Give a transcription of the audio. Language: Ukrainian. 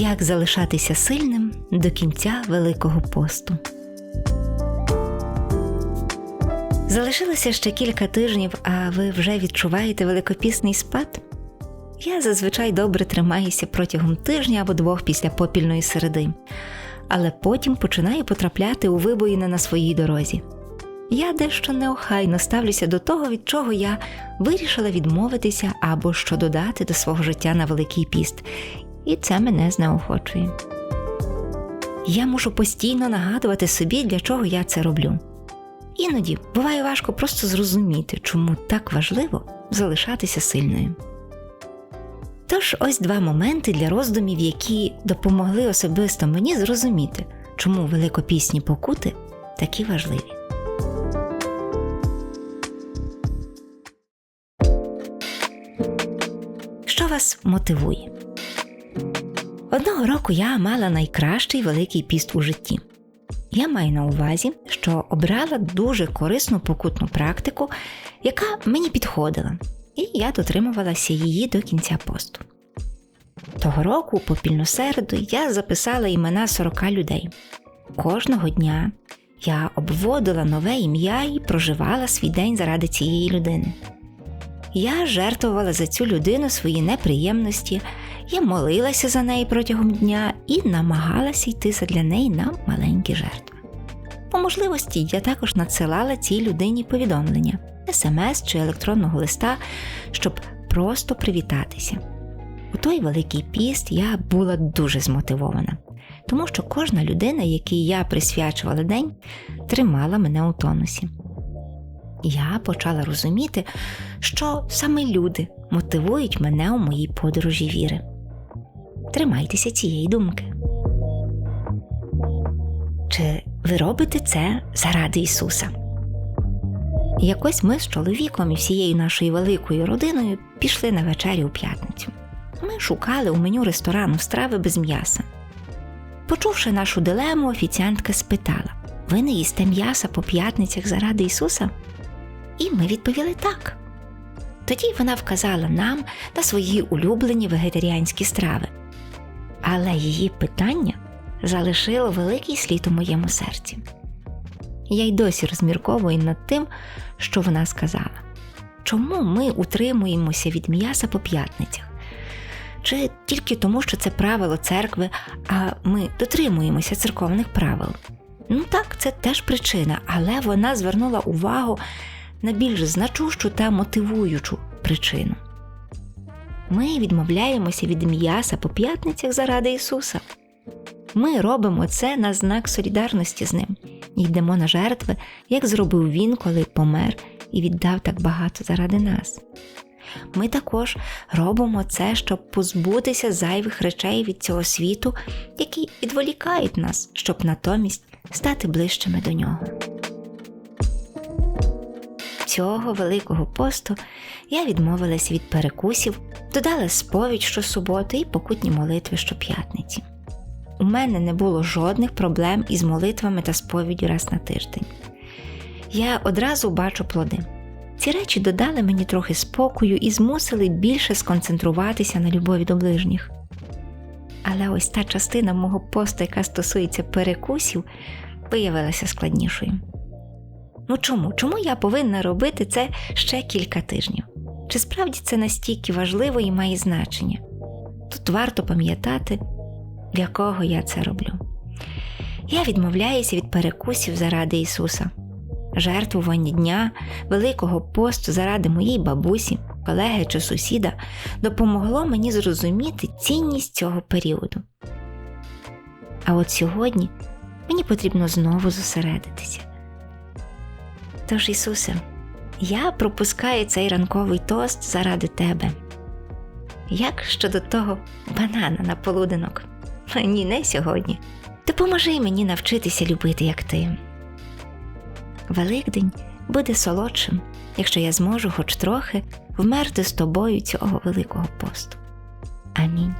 Як залишатися сильним до кінця Великого посту. Залишилося ще кілька тижнів, а ви вже відчуваєте великопісний спад? Я зазвичай добре тримаюся протягом тижня або двох після попільної середи, але потім починаю потрапляти у вибоїни на своїй дорозі. Я дещо неохайно ставлюся до того, від чого я вирішила відмовитися або що додати до свого життя на Великий піст, і це мене знеохочує. Я мушу постійно нагадувати собі, для чого я це роблю. Іноді буває важко просто зрозуміти, чому так важливо залишатися сильною. Тож ось два моменти для роздумів, які допомогли особисто мені зрозуміти, чому великопісні покути такі важливі. Що вас мотивує? Одного року я мала найкращий великий піст у житті. Я маю на увазі, що обрала дуже корисну покутну практику, яка мені підходила, і я дотримувалася її до кінця посту. Того року, у попільну середу, я записала імена 40 людей. Кожного дня я обводила нове ім'я і проживала свій день заради цієї людини. Я жертвувала за цю людину свої неприємності, я молилася за неї протягом дня і намагалася йти задля неї на маленькі жертви. По можливості я також надсилала цій людині повідомлення, смс чи електронного листа, щоб просто привітатися. У той великий піст я була дуже змотивована, тому що кожна людина, якій я присвячувала день, тримала мене у тонусі. Я почала розуміти, що саме люди мотивують мене у моїй подорожі віри. Тримайтеся цієї думки. Чи ви робите це заради Ісуса? Якось ми з чоловіком і всією нашою великою родиною пішли на вечерю у п'ятницю. Ми шукали у меню ресторану страви без м'яса. Почувши нашу дилему, офіціантка спитала: Ви не їсте м'яса по п'ятницях заради Ісуса? І ми відповіли так. Тоді вона вказала нам на свої улюблені вегетаріанські страви. Але її питання залишило великий слід у моєму серці. Я й досі розмірковую над тим, що вона сказала. Чому ми утримуємося від м'яса по п'ятницях? Чи тільки тому, що це правило церкви, а ми дотримуємося церковних правил? Ну так, це теж причина, але вона звернула увагу на більш значущу та мотивуючу причину. Ми відмовляємося від м'яса по п'ятницях заради Ісуса. Ми робимо це на знак солідарності з Ним і йдемо на жертви, як зробив Він, коли помер і віддав так багато заради нас. Ми також робимо це, щоб позбутися зайвих речей від цього світу, які відволікають нас, щоб натомість стати ближчими до нього. Цього великого посту я відмовилася від перекусів, додала сповідь щосуботи і покутні молитви щоп'ятниці. У мене не було жодних проблем із молитвами та сповіддю раз на тиждень. Я одразу бачу плоди. Ці речі додали мені трохи спокою і змусили більше сконцентруватися на любові до ближніх. Але ось та частина мого посту, яка стосується перекусів, виявилася складнішою. Ну чому? Чому я повинна робити це ще кілька тижнів? Чи справді це настільки важливо і має значення? Тут варто пам'ятати, для кого я це роблю. Я відмовляюся від перекусів заради Ісуса, жертвування дня, Великого посту заради моєї бабусі, колеги чи сусіда допомогло мені зрозуміти цінність цього періоду. А от сьогодні мені потрібно знову зосередитися. Тож, Ісусе, я пропускаю цей ранковий тост заради Тебе. Як щодо того банана на полуденок? Ні, не сьогодні. Допоможи мені навчитися любити, як ти. Великдень буде солодшим, якщо я зможу хоч трохи вмерти з тобою цього великого посту. Амінь.